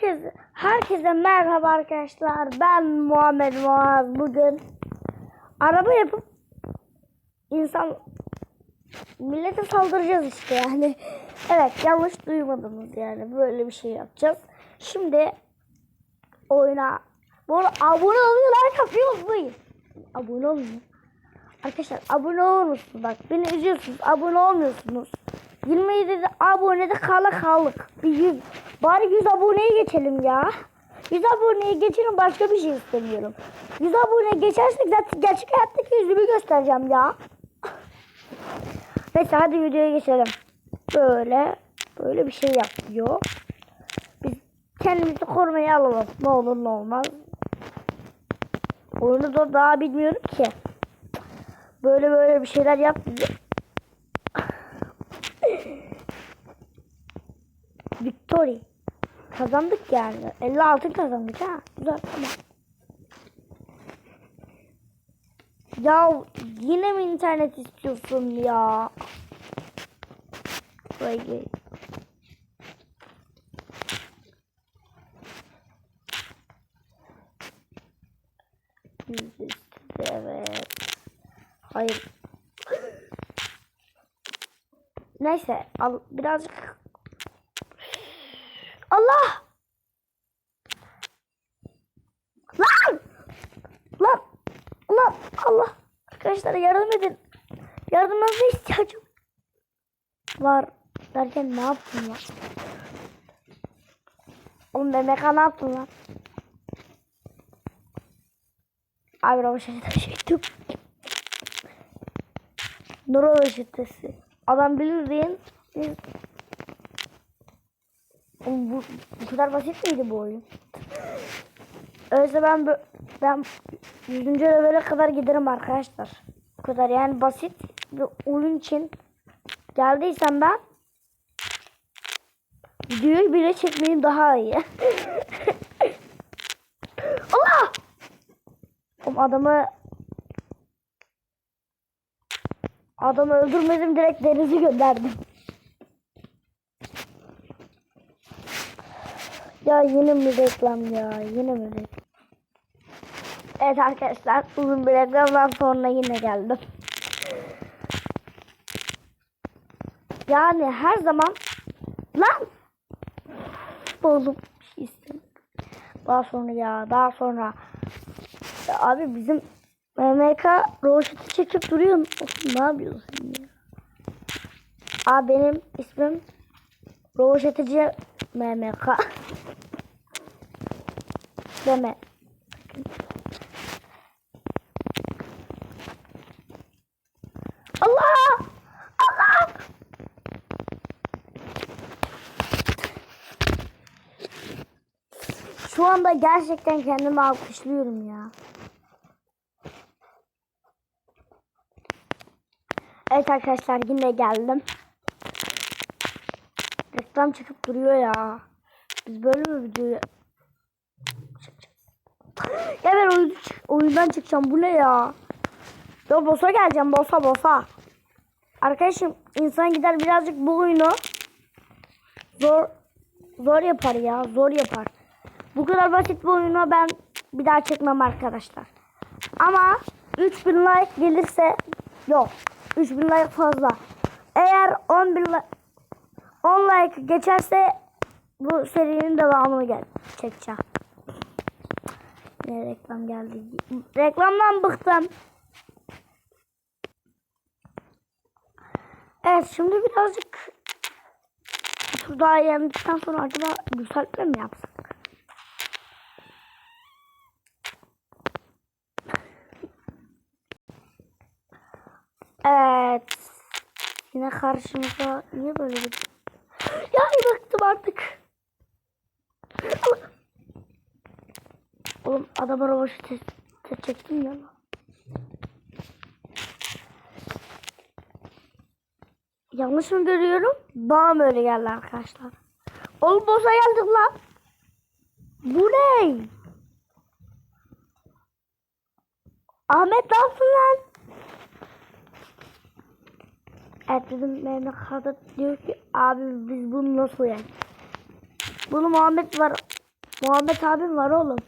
Herkes, herkese merhaba arkadaşlar. Ben Muhammed Muaz. Bugün araba yapıp insan millete saldıracağız işte yani. Evet yanlış duymadınız yani. Böyle bir şey yapacağız. Şimdi oyuna bu abone oluyor like yapıyor unutmayın. Abone olun. Arkadaşlar abone olur musunuz? Bak beni üzüyorsunuz. Abone olmuyorsunuz. 27 abonede kala kaldık. Bir 100, bari 100 aboneye geçelim ya. 100 aboneye geçelim başka bir şey istemiyorum. 100 aboneye geçersek zaten gerçek hayattaki yüzümü göstereceğim ya. Neyse hadi videoya geçelim. Böyle böyle bir şey yapıyor. Biz kendimizi korumaya alalım. Ne olur ne olmaz. Oyunu da daha bilmiyorum ki. Böyle böyle bir şeyler yap bize. Victory. Kazandık yani. 50 altın kazandık ha. Güzel tamam. Ya yine mi internet istiyorsun ya? Buraya gel. Evet. Hayır. Neyse al birazcık. Allah! Lan! Lan! Lan! Allah! Arkadaşlar yardım edin. Yardımınıza ihtiyacım var. Derken ne yaptın lan? Oğlum BMK ne yaptın lan? Abi roboşete düştüm. Nuro roboşetesi. Adam bildiğin. Oğlum bu, bu kadar basit miydi bu oyun? Öyleyse ben ben 100. levele kadar giderim arkadaşlar. Bu kadar yani basit bir oyun için geldiysem ben videoyu bile çekmeyeyim daha iyi. Allah! Oğlum adamı adamı öldürmedim direkt denize gönderdim. Ya yine mi reklam ya? Yine mi reklam? Evet arkadaşlar uzun bir reklamdan sonra yine geldim. Yani her zaman lan oğlum bir şey istemiyorum. Daha sonra ya daha sonra ya abi bizim MMK roşeti çekip duruyor. Oğlum ne yapıyorsun ya? Abi benim ismim Roşetici MMK. Deme. Allah! Allah! Şu anda gerçekten kendimi alkışlıyorum ya. Evet arkadaşlar yine geldim. Reklam çıkıp duruyor ya. Biz böyle mi çekeceğiz? Ya ben oyun, oyundan çıkacağım. Bu ne ya? Ya boss'a geleceğim. Boss'a boss'a. Arkadaşım insan gider birazcık bu oyunu zor zor yapar ya. Zor yapar. Bu kadar basit bir oyunu ben bir daha çekmem arkadaşlar. Ama 3000 like gelirse yok. 3000 like fazla. Eğer 10 bin like 10 like geçerse bu serinin devamını gel çekeceğim. Ne reklam geldi? Reklamdan bıktım. Evet şimdi birazcık tur daha yendikten sonra acaba yükseltme mi yapsak? Evet. Yine karşımıza niye böyle bir... Bıktım artık. Oğlum adama robotu çektim ya. Yanlış mı görüyorum? Bana mı öyle geldi arkadaşlar? Oğlum boss'a geldik lan. Bu ne? Ahmet ne lan? Mehmet Kadat diyor ki abi biz bunu nasıl yani? Bunu Muhammed var Muhammed abim var oğlum.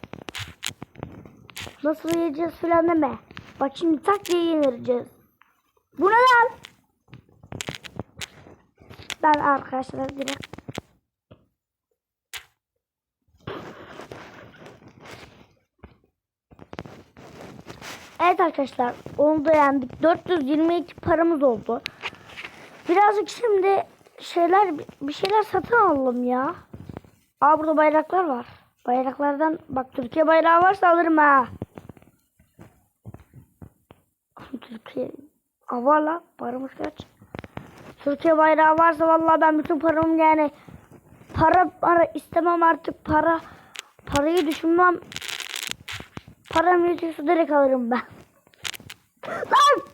Nasıl yiyeceğiz filan deme. Bak şimdi tak diye yenileceğiz. Bu ne lan? Ben arkadaşlar direkt Evet arkadaşlar onu da yendik. 422 paramız oldu. Birazcık şimdi şeyler bir şeyler satın alalım ya. Aa burada bayraklar var. Bayraklardan bak Türkiye bayrağı varsa alırım ha. Türkiye Aa, paramız kaç? Türkiye bayrağı varsa vallahi ben bütün paramı yani para para istemem artık para parayı düşünmem param yetiyorsa direkt alırım ben. Lan!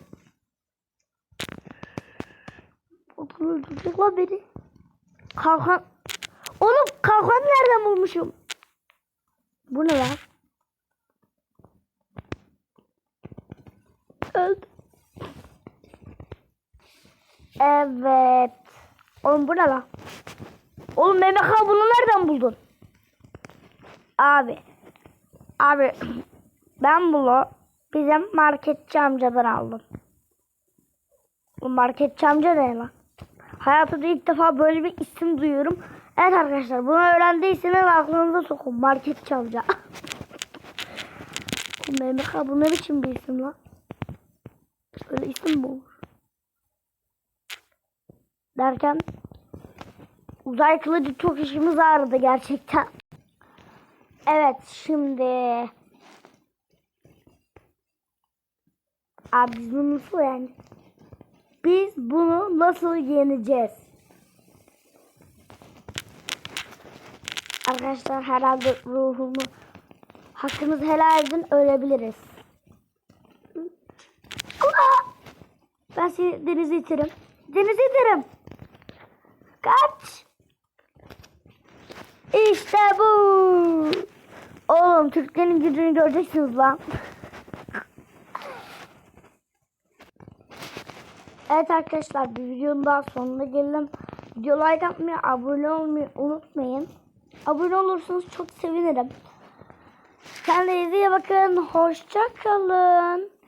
O bunu öldürecek lan beni. Kalkan. Oğlum kalkan nereden bulmuşum? Bu ne lan? Evet. Oğlum bu ne lan? Oğlum Mehmet Han bunu nereden buldun? Abi. Abi. Ben bunu bizim marketçi amcadan aldım. Bu marketçi amca ne lan? Hayatımda ilk defa böyle bir isim duyuyorum. Evet arkadaşlar bunu öğrendiyseniz aklınıza sokun. Bu Mehmet Han bu ne biçim bir isim lan? Böyle isim mi olur? Derken uzay kılıcı çok işimiz ağrıdı gerçekten. Evet şimdi Abi biz bunu nasıl yani? Biz bunu nasıl yeneceğiz? Arkadaşlar herhalde ruhumu hakkınızı helal edin ölebiliriz. Ben seni denize iterim. Denize iterim. Kaç. İşte bu. Oğlum Türklerin gücünü göreceksiniz lan. Evet arkadaşlar bir videonun daha sonuna geldim. Video like atmayı, abone olmayı unutmayın. Abone olursanız çok sevinirim. Kendinize iyi bakın. Hoşça kalın.